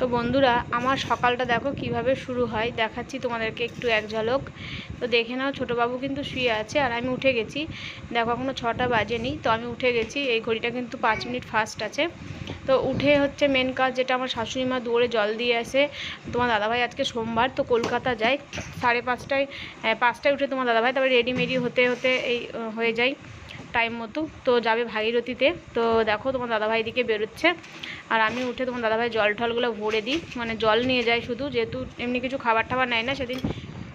তো বন্ধুরা, আমার সকালটা দেখো কীভাবে শুরু হয়। দেখাচ্ছি তোমাদেরকে একটু এক ঝলক। তো দেখে নাও ছোটো বাবু কিন্তু শুয়ে আছে আর আমি উঠে গেছি। দেখো এখনও ছটা বাজেনি, তো আমি উঠে গেছি। এই ঘড়িটা কিন্তু পাঁচ মিনিট ফাস্ট আছে। তো উঠে হচ্ছে মেন কাজ যেটা আমার শাশুড়ি মা দৌড়ে জল দিয়ে আসে। তোমার দাদাভাই আজকে সোমবার, তো কলকাতা যায়। সাড়ে পাঁচটায় পাঁচটায় উঠে তোমার দাদাভাই, তারপরে রেডি মেডি হতে হতে এই, হয়ে যায়। টাইম মতো। তো যাবে ভাগীরথীতে। তো দেখো তোমার দাদাভাই দিকে বেরোচ্ছে। আর আমি উঠে তোমার দাদাভাই জল টলগুলো ভরে দিই। মানে জল নিয়ে যাই শুধু, যেহেতু এমনি কিছু খাবার টাবার নেয় না, সেদিন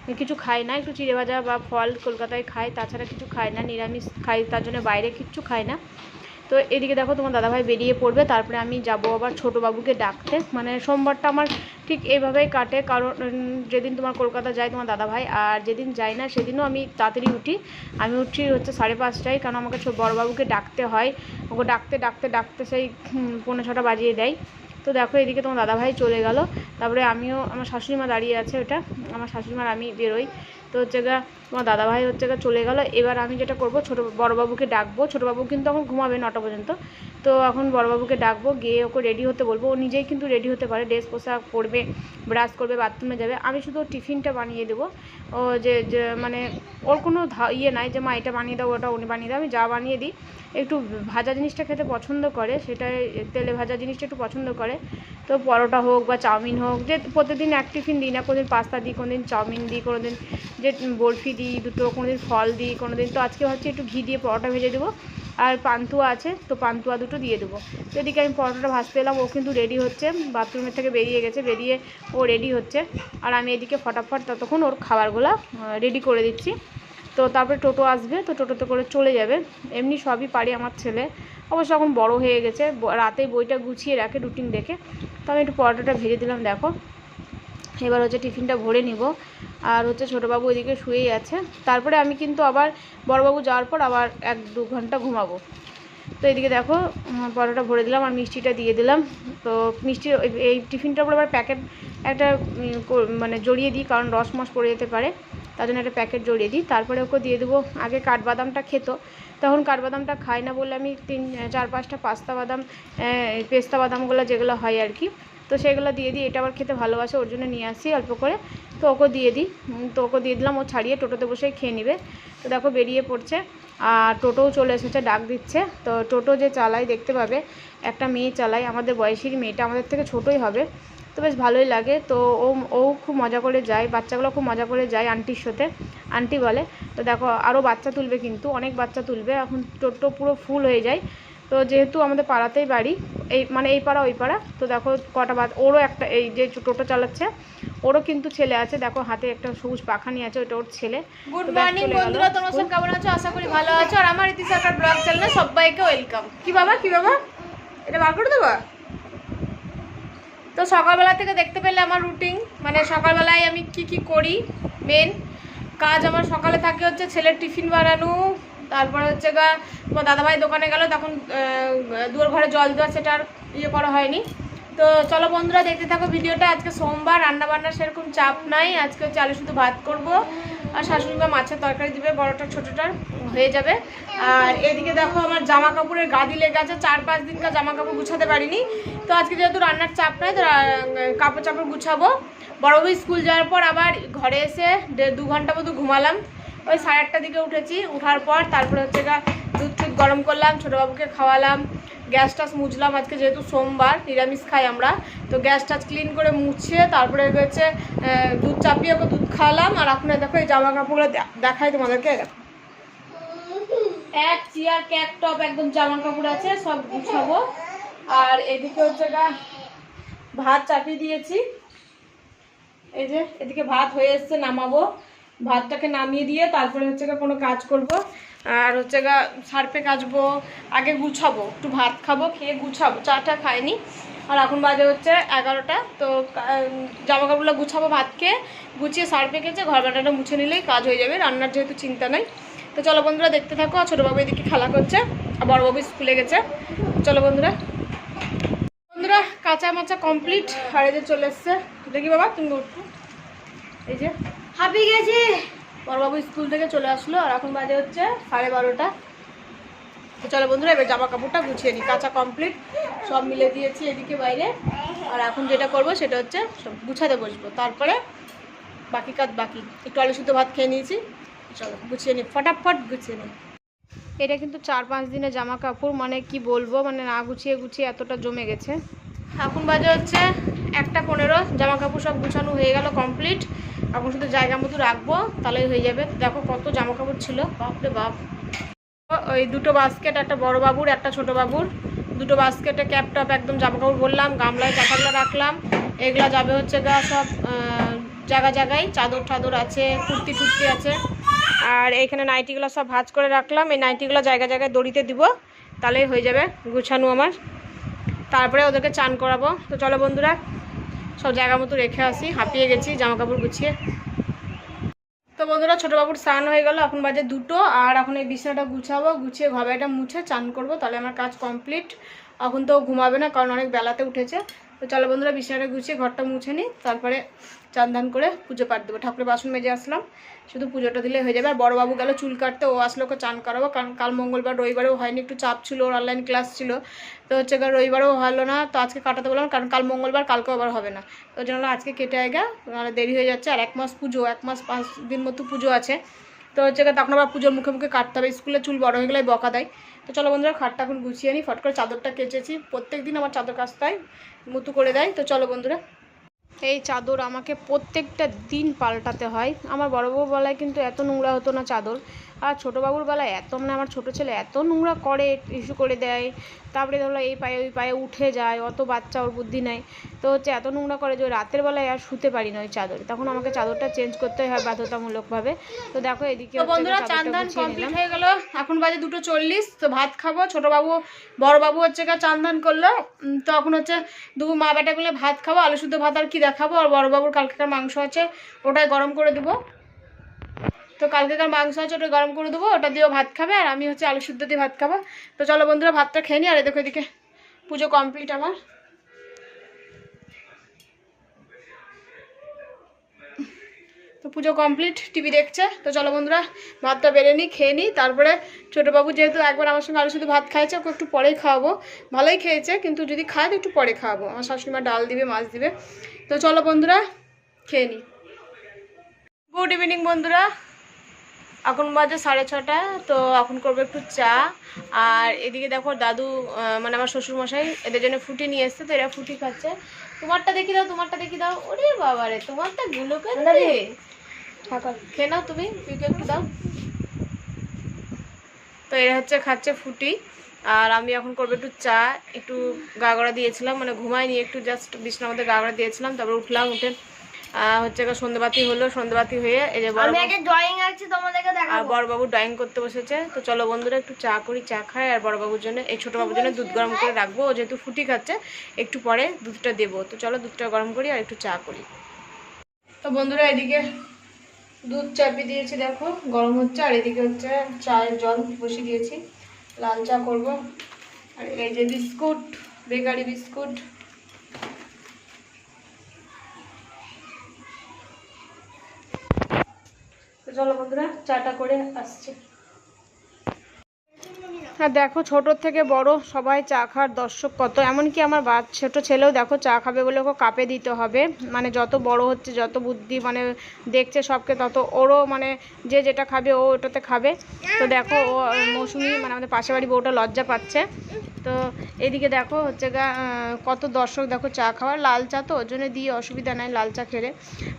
কিছু খাই না। একটু চিড়ে ভাজা বা ফল কলকাতায় খাই তাছাড়া কিছু খাই না, নিরামিষ খাই তার জন্য বাইরে কিচ্ছু খাই না। তো এদিকে দেখো তোমার দাদাভাই বেরিয়ে পড়বে, তারপরে আমি যাব আবার ছোটো বাবুকে ডাকতে। মানে সোমবারটা আমার ঠিক এইভাবেই কাটে, কারণ যেদিন তোমার কলকাতা যায় তোমার দাদাভাই, আর যেদিন যাই না সেদিনও আমি তাড়াতাড়ি উঠি। আমি উঠি হচ্ছে সাড়ে পাঁচটায়, কারণ আমাকে বড়বাবুকে ডাকতে হয়। ওকে ডাকতে ডাকতে ডাকতে সেই পৌনে ছটা বাজিয়ে দেয়। তো দেখো এদিকে তোমার দাদাভাই চলে গেল। তারপরে আমিও, আমার শাশুড়ি মা দাঁড়িয়ে আছে ওটা। আমার শাশুড়ি মার আমি বেরোই। তো হচ্ছে গা তোমার দাদাভাই হচ্ছে গা চলে গেল। এবার আমি যেটা করব, ছোটো বড়বাবুকে ডাকবো। ছোটোবাবু কিন্তু এখন ঘুমাবে নটা পর্যন্ত। তো এখন বড়বাবুকে ডাকবো, গিয়ে ওকে রেডি হতে বলব। ও নিজেই কিন্তু রেডি হতে পারে। ড্রেস পোশাক পরবে ব্রাশ করবে বাথরুমে যাবে। আমি শুধু টিফিনটা বানিয়ে দেবো। ও যে মানে ওর কোনো ইয়ে নাই যে, মা, এটা বানিয়ে দাও, ওটা উনি বানিয়ে দাও আমি যা বানিয়ে দিই। একটু ভাজা জিনিসটা খেতে পছন্দ করে, সেটাই, তেলে ভাজা জিনিসটা একটু পছন্দ করে। তো পরোটা হোক বা চাউমিন হোক, যে প্রতিদিন এক টিফিন দিই না, কোনোদিন পাস্তা দিই, কোনোদিন চাউমিন দিই, কোনোদিন যে বরফি দিই, দুটো কোনো দিন ফল দিই কোনো দিন তো আজকে ভাবছি একটু ঘি দিয়ে পরোটা ভেজে দেবো। আর পান্তুয়া আছে, তো পান্তুয়া দুটো দিয়ে দেবো। তো এদিকে আমি পরোটাটা ভাজতে এলাম, ও কিন্তু রেডি হচ্ছে বাথরুমের থেকে বেরিয়ে গেছে, বেরিয়ে ও রেডি হচ্ছে। আর আমি এদিকে ফটাফট ততক্ষণ ওর খাবারগুলো রেডি করে দিচ্ছি। তো তারপরে টোটো আসবে, তো টোটোতে করে চলে যাবে। এমনি সবই পারি আমার ছেলে। অবশ্য এখন বড় হয়ে গেছে রাতে বইটা গুছিয়ে রাখে রুটিন দেখে। তো আমি একটু পরোটাটা ভেজে দিলাম, দেখো। এবার হচ্ছে টিফিনটা ভরে নিব। আর হচ্ছে ছোটোবাবু ওইদিকে শুয়েই আছে। তারপরে আমি কিন্তু আবার বড়বাবু যাওয়ার পর আবার এক দু ঘণ্টা ঘুমাবো। তো এদিকে দেখো পরোটা ভরে দিলাম আর মিষ্টিটা দিয়ে দিলাম। তো মিষ্টি এই- টিফিনটার উপর আবার প্যাকেট একটা মানে জড়িয়ে দিই, কারণ রস মস পড়ে যেতে পারে। তার জন্য একটা প্যাকেট জড়িয়ে দিই। তারপরে ওকে দিয়ে দেবো, আগে কাঠবাদামটা খেত। তখন কাঠবাদামটা খাই না বলে আমি তিন, চার পাঁচটা পাস্তা বাদাম পেস্তা বাদামগুলো যেগুলো হয় আর কি তো সেগুলো দিয়ে দিই। এটা আবার খেতে ভালোবাসে, ওর জন্য নিয়ে আসি অল্প করে। তো ওকে দিয়ে দিই। তো ওকে দিয়ে দিলাম, ও ছাড়িয়ে টোটোতে বসেই খেয়ে নেবে। তো দেখো বেরিয়ে পড়ছে। আর টোটোও চলে এসেছে, ডাক দিচ্ছে। তো টোটো যে চালায়, দেখতে পাবে, একটা মেয়ে চালায়। আমাদের বয়সের মেয়েটা, আমাদের থেকে ছোটোই হবে। তো বেশ ভালোই লাগে। তো ও ও খুব মজা করে যায়, বাচ্চাগুলো খুব মজা করে যায় আন্টির সাথে। আন্টি বলে, তো দেখো আরও বাচ্চা তুলবে কিন্তু, অনেক বাচ্চা তুলবে। এখন টোটো পুরো ফুল হয়ে যায়। তো যেহেতু আমাদের পাড়াতেই বাড়ি এই মানে এই পাড়া ওই পাড়া তো দেখো কটা বাদ ওরও একটা এই যে টোটো চালাচ্ছে ওরও কিন্তু ছেলে আছে দেখো হাতে একটা সবুজ পাখা নিয়ে আছে ওটা ওর ছেলে। Good morning. বন্ধুরা তোমরা সব কেমন আছো? আশা করি ভালো আছো। আর আমার ইতি সরকার ব্লগ চ্যানেলে সবাইকে ওয়েলকাম কি বাবা কি বাবা? এটা বার করে দেবো? তো সকালবেলা থেকে দেখতে পেলে আমার রুটিন মানে সকালবেলায় আমি কি কি করি মেন কাজ আমার সকালে থাকে হচ্ছে ছেলের টিফিন বানানো তারপরে হচ্ছে গা, তোমার দাদাভাই দোকানে গেল, তখন দুয়ার ঘরে জল দেওয়া সেটা আর ইয়ে করা হয়নি। তো চলো বন্ধুরা, দেখতে থাকো ভিডিওটা। আজকে সোমবার রান্না বান্নার সেরকম চাপ নাই। আজকে হচ্ছে আলু শুধু ভাত করব। আর শাশুড়ি মা মাছের তরকারি দিবে বড়টা ছোটোটার, হয়ে যাবে। আর এদিকে দেখো আমার জামা কাপড়ের গাদি লেগে আছে। চার পাঁচ দিনকার জামা কাপড় গুছাতে পারিনি। তো আজকে যেহেতু রান্নার চাপ নাই, তো কাপড় চাপড় গুছাবো। বড়বু স্কুল যাওয়ার পর আবার ঘরে এসে দু ঘণ্টা মতো ঘুমালাম। ওই সাড়ে আটটার দিকে উঠেছি। উঠার পর তারপরে হচ্ছে গা দুধ টুধ গরম করলাম, ছোটোবাবুকে খাওয়ালাম, গ্যাস টাস মুছলাম। আজকে যেহেতু সোমবার, নিরামিষ খাই আমরা। তো গ্যাস টাস ক্লিন করে মুছে তারপরে হচ্ছে দুধ চাপিয়ে ওকে দুধ খাওয়ালাম। আর আপনার দেখো এই জামা কাপড়গুলো দেখাই তোমাদেরকে। এক চেয়ার, ক্যাপ, টপ, একদম জামা কাপড় আছে, সব গুছাবো। আর এদিকে হচ্ছে গা ভাত চাপিয়ে দিয়েছি। এই যে, এদিকে ভাত হয়ে এসছে, নামাবো। ভাতটাকে নামিয়ে দিয়ে তারপরে হচ্ছে গা কোনো কাজ করব। আর হচ্ছে গা সার্ফে কাচবো আগে গুছাবো, একটু ভাত খাব, খেয়ে গুছাবো চাটা খাইনি। আর এখন বাজে হচ্ছে এগারোটা, তো জামা কাপড়গুলো গুছাবো ভাত খেয়ে গুছিয়ে সার্ফে কেচে ঘর বাটাটা মুছে নিলেই কাজ হয়ে যাবে, রান্নার যেহেতু চিন্তা নেই। তো চলো বন্ধুরা দেখতে থাকো, আর ছোটোবাবু এদিকে খেলা করছে, আর বড়বাবু স্কুলে গেছে। চলো বন্ধুরা। বন্ধুরা কাঁচা মাচা কমপ্লিট আর এই যে চলে এসছে। দেখি বাবা, তুমি উঠো। এই যে। হাঁপিয়ে গেছে। বড়বাবু স্কুল থেকে চলে আসলো আর এখন বাজে হচ্ছে সাড়ে বারোটা। তো চলো বন্ধুরা এবার জামা কাপড়টা গুছিয়ে নিই। কাঁচা কমপ্লিট সব মিলে দিয়েছি এদিকে বাইরে। আর এখন যেটা করব সেটা হচ্ছে সব গুছাতে বসবো। তারপরে বাকি কাজ বাকি। একটু আলু শুদ্ধ ভাত খেয়ে নিয়েছি। চলো গুছিয়ে নিই। ফটাফট গুছিয়ে নিই। এটা কিন্তু চার পাঁচ দিনের জামা কাপড় মানে কি বলব মানে না গুছিয়ে গুছিয়ে এতটা জমে গেছে। এখন বাজে হচ্ছে একটা পনেরো। জামা কাপড় সব গুছানো হয়ে গেল কমপ্লিট এখন শুধু জায়গা মতো রাখব তাহলেই হয়ে যাবে। দেখো কত জামা কাপড় ছিল। বাপরে বাপ। ওই দুটো বাস্কেট একটা বড় বাবুর, একটা ছোট বাবুর। দুটো বাস্কেটে ক্যাপ টপ একদম জামা কাপড় বললাম, গামলায় চাকাগুলো রাখলাম। এগুলা যাবে হচ্ছে গা সব জায়গা জায়গায়। চাদর টাদর আছে, কুর্তি টুর্তি আছে। আর এইখানে নাইটিগুলো সব ভাঁজ করে রাখলাম। এই নাইটিগুলো জায়গা জায়গায় দড়িতে দিব, তাহলেই হয়ে যাবে গুছানো আমার। তারপরে ওদেরকে চান করাবো। তো চলো বন্ধুরা সব জায়গা মতো রেখে আসি, হাঁপিয়ে গেছি জামা কাপড় গুছিয়ে। তো বন্ধুরা, ছোটো বাবুর স্নান হয়ে গেল, এখন বাজে দুটো, আর এখন এই বিছানাটা গুছাবো, গুছিয়ে ঘবাইটা মুছে চান করব, তাহলে আমার কাজ কমপ্লিট। এখন তো ঘুমাবে না, কারণ অনেক বেলাতে উঠেছে। তো চলো বন্ধুরা বিছানাটা গুছিয়ে ঘরটা মুছে নিই, তারপরে চান করে পুজো পাঠ দেবো। ঠাকুরের বাসন মেজে আসলাম, শুধু পুজোটা দিলে হয়ে যাবে। আর বড়োবাবু গেল চুল কাটতে, ও আসলে ওকে চান করাবো, কারণ কাল মঙ্গলবার রবিবারেও হয়নি, একটু চাপ ছিল, ওর অনলাইন ক্লাস ছিল। তো হচ্ছে রবিবারেও হলো না, তো আজকে কাটাতে বললাম, কারণ কাল মঙ্গলবার, কালকেও আবার হবে না। তো জন্য আজকে কেটে আয়গা, নাহলে দেরি হয়ে যাচ্ছে, আর এক মাস পুজো, এক মাস পাঁচ দিন মতো পুজো আছে। তো হচ্ছে তখন আবার পুজোর মুখে মুখে কাটতে হবে, স্কুলে চুল বড় হয়ে গেলে বকা দেয়। তো চলো বন্ধুরা, খাটটা এখন গুছিয়ে নিই ফট করে চাদরটা কেচেছি। প্রত্যেক দিন আমার চাদর কাস্তায় মুতু করে দেয়। তো চলো বন্ধুরা, এই চাদর আমাকে প্রত্যেকটা দিন পাল্টাতে হয়। আমার বড় বউ বলায় কিন্তু এত নোংরা হতো না চাদর। আর ছোটো বাবুর বেলায় এত মানে আমার ছোটো ছেলে এত নোংরা করে ইস্যু করে দেয়। তারপরে ধরো এই পায়ে ওই পায়ে উঠে যায় অত বাচ্চা ওর বুদ্ধি নাই। তো হচ্ছে এত নোংরা করে যে ওই রাতের বেলায় আর শুতে পারি না ওই চাদরে। তখন আমাকে চাদরটা চেঞ্জ করতে হয় বাধ্যতামূলকভাবে। তো দেখো এদিকে বন্ধুরা চাদরটা চান ধান গুছিয়ে কমপ্লিট হয়ে গেল। এখন বাজে দুটো চল্লিশ তো ভাত খাব। ছোট বাবু বড় বাবু হচ্ছে গা চান ধান করল। উম, তো এখন হচ্ছে দু মা বেটা মিলে ভাত খাব। আলু শুদ্ধ ভাত আর কি দেখাবো? আর বড় বাবুর কালকেকার মাংস আছে ওটাই গরম করে দেবো। তো কালকেকার মাংস আছে, ওটা গরম করে দেবো, ওটা দিয়েও ভাত খাবে, আর আমি হচ্ছে আলু শুদ্ধ দিয়ে ভাত খাব। তো চলো বন্ধুরা, ভাতটা খেয়ে নি আর দেখো এদিকে পুজো কমপ্লিট আমার। তো পুজো কমপ্লিট টিভি দেখছে, তো চলো বন্ধুরা, ভাতটা বেড়ে নিই, খেয়ে নিই, তারপরে ছোটোবাবু যেহেতু একবার আমার সঙ্গে আলু শুধু ভাত খাইছে, ওকে একটু পরেই খাওয়াবো। ভালোই খেয়েছে, কিন্তু যদি খায়, তো একটু পরে খাওয়াবো। আমার শাশুড়িমা ডাল দিবে, মাছ দিবে। তো চলো বন্ধুরা, খেয়ে নিই। গুড ইভিনিং বন্ধুরা। এখন বাজে সাড়ে ছটা তো এখন করব একটু চা। আর এদিকে দেখো দাদু মানে আমার শ্বশুরমশাই এদের জন্য ফুটি নিয়ে এসছে তো এরা ফুটি খাচ্ছে। তোমারটা দেখি দাও তোমারটা দেখি দাও। ওরে বাবা রে তোমারটা গুলো করে। খেয়ে নাও তুমি একটু দাও। তো এরা হচ্ছে খাচ্ছে ফুটি। আর আমি এখন করব একটু চা একটু গাগড়া দিয়েছিলাম মানে ঘুমাই নিয়ে একটু জাস্ট বিছনার মধ্যে গাগড়া দিয়েছিলাম তারপর উঠলাম উঠে হচ্ছে সন্ধ্যেবাতি হলো সন্ধ্যেবাতি হয়ে এই যে বড় বাবু- ড্রয়িং আছে তোমাদেরকে আর বড়বাবু ড্রয়িং করতে বসেছে। তো চলো বন্ধুরা একটু চা করি চা খাই আর বড়বাবুর জন্য এই ছোটো বাবুর জন্য দুধ গরম করে রাখব। ও যেহেতু ফুটি খাচ্ছে একটু পরে দুধটা দেবো। তো চলো দুধটা গরম করি আর একটু চা করি। তো বন্ধুরা এদিকে দুধ চাপিয়ে দিয়েছি দেখো। গরম হচ্ছে আর এদিকে হচ্ছে চায়ের জল বসিয়ে দিয়েছি। লাল চা করব। আর এই যে বিস্কুট বেকারি বিস্কুট। চলো বন্ধুরা, চাটা করে আসছি। আর দেখো ছোটোর থেকে বড় সবাই চা খাওয়ার দর্শক কত। এমনকি আমার বা, ছোটো ছেলেও দেখো চা খাবে বলে ওকে কাপে দিতে হবে। মানে যত বড় হচ্ছে, যত বুদ্ধি মানে দেখছে সবকে, তত ওরও মানে যে যেটা খাবে ও ওটাতে খাবে। তো দেখো ও, মৌসুমি মানে আমাদের পাশে বাড়ি বউটা লজ্জা পাচ্ছে। তো এদিকে দেখো হচ্ছে গা কত দর্শক দেখো চা খাওয়ার লাল চা তো ওর জন্য দিয়ে অসুবিধা নাই লাল চা খেলে।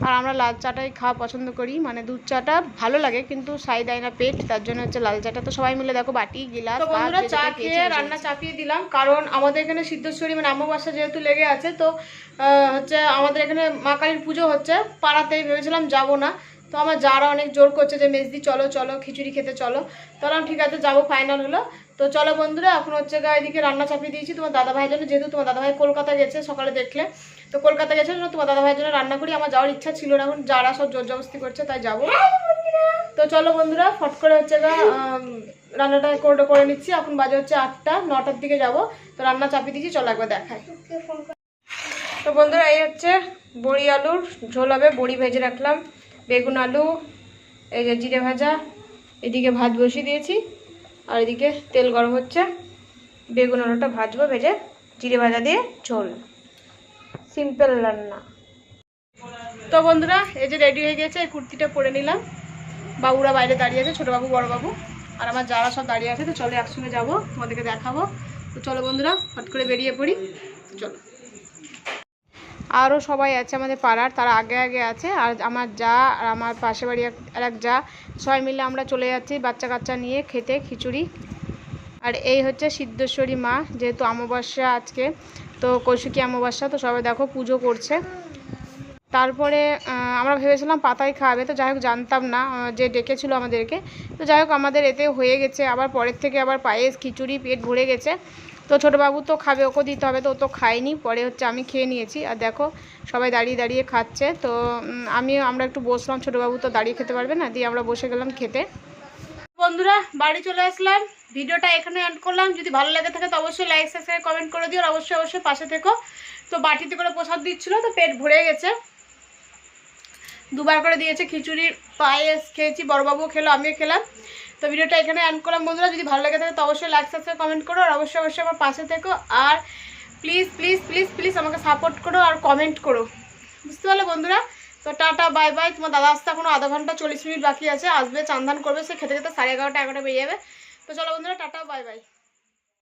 আর আমরা লাল চাটাই খাওয়া পছন্দ করি মানে দুধ চাটা ভালো লাগে কিন্তু সাই দেয় না পেট তার জন্য হচ্ছে লাল চাটা। তো সবাই মিলে দেখো বাটি গিলাস তো বন্ধুরা চা খেয়ে রান্না চাপিয়ে দিলাম কারণ আমাদের এখানে সিদ্ধেশ্বরী মানে আম্মা বাসা যেহেতু লেগে আছে তো হচ্ছে আমাদের এখানে মা কালীর পুজো হচ্ছে পাড়াতেই ভেবেছিলাম যাব না। তো আমার যারা অনেক জোর করছে যে মেজদি চলো চলো খিচুড়ি খেতে চলো তো ঠিক আছে যাব ফাইনাল হলো। তো চলো বন্ধুরা, এখন হচ্ছে গা এদিকে রান্না চাপিয়ে দিয়েছি তোমার দাদা ভাইয়ের জন্য। যেহেতু তোমার দাদা ভাই কলকাতা গেছে, সকালে দেখলে। তো কলকাতা গেছে তোমার দাদা ভাইয়ের জন্য রান্না করি। আমার যাওয়ার ইচ্ছা ছিল না, এখন যারা সব জোর জবস্তি করছে তাই যাব। তো চলো বন্ধুরা, ফট করে হচ্ছে গা রান্নাটা করে করে নিচ্ছি। এখন বাজে হচ্ছে আটটা, নটার দিকে যাব। তো রান্না চাপিয়ে দিচ্ছি চলো একবার দেখাই। তো বন্ধুরা, এই হচ্ছে বড়ি আলুর ঝোল হবে। বড়ি ভেজে রাখলাম। বেগুন আলু, এই যে জিরে ভাজা, এদিকে ভাত বসিয়ে দিয়েছি। আর এদিকে তেল গরম হচ্ছে। বেগুন আলুটা ভাজবো, ভেজে জিরে ভাজা দিয়ে ঝোল। সিম্পল রান্না। তো বন্ধুরা, এই যে রেডি হয়ে গেছে, এই কুর্তিটা পরে নিলাম। বাবুরা বাইরে দাঁড়িয়ে আছে ছোটো বাবু বড় বাবু আর আমার যারা সব দাঁড়িয়ে আছে, তো চলো একসঙ্গে যাব, তোমাদেরকে দেখাবো। তো চলো বন্ধুরা, হট করে বেরিয়ে পড়ি। চলো। আরও সবাই আছে আমাদের পাড়ার, তারা আগে আগে আছে। আর আমার যা, আর আমার পাশে বাড়ি আর এক যা, সবাই মিলে আমরা চলে যাচ্ছি বাচ্চা কাচ্চা নিয়ে খেতে, খিচুড়ি। আর এই হচ্ছে সিদ্ধেশ্বরী মা, যেহেতু অমাবস্যা আজকে, তো কৌশিকী অমাবস্যা, তো সবাই দেখো পুজো করছে। তারপরে আমরা ভেবেছিলাম পাতায় খাওয়াবে তো যাই হোক জানতাম না যে ডেকেছিল আমাদেরকে। তো যাই হোক আমাদের এতে হয়ে গেছে, আবার পরের থেকে আবার পায়েস, খিচুড়ি, পেট ভরে গেছে। তো ছোটো বাবু তো খাবে ওকে দিতে হবে, তো ও তো খায়নি, পরে হচ্ছে আমি খেয়ে নিয়েছি। আর দেখো, সবাই দাঁড়িয়ে দাঁড়িয়ে খাচ্ছে, তো আমিও আমরা একটু বসলাম বাবু তো দাঁড়িয়ে খেতে পারবে না, দিয়ে আমরা বসে গেলাম খেতে। বন্ধুরা, বাড়ি চলে আসলাম। ভিডিওটা এখানে এন্ড করলাম। যদি ভালো লাগে থাকে, তো অবশ্যই লাইক সাবস্ক্রাইব কমেন্ট করে দিও, আর অবশ্যই অবশ্যই পাশে থেকো। তো বাটিতে করে প্রসাদ দিচ্ছিল, তো পেট ভরে গেছে। দুবার করে দিয়েছে খিচুড়ির পায়েস খেয়েছি বড়বাবু খেলো, আমিও খেলাম। তো ভিডিওটা এখানে অ্যান্ড করলাম। বন্ধুরা, যদি ভালো লাগে থাকে, তো অবশ্যই লাইক সাবস্ক্রাইব কমেন্ট করো। আর অবশ্যই অবশ্যই আমার পাশে থেকো। আর প্লিজ প্লিজ প্লিজ প্লিজ আমাকে সাপোর্ট করো আর কমেন্ট করো। বুঝতে পারলে বন্ধুরা? তো টাটা বাই বাই তোমার দাদা আসতে এখনও আধা ঘণ্টা চল্লিশ মিনিট বাকি আছে। আসবে চান্দান করবে, সে খেতে খেতে সাড়ে এগারোটা এগারোটা বেরিয়ে যাবে। তো চলো বন্ধুরা, টাটা বাই বাই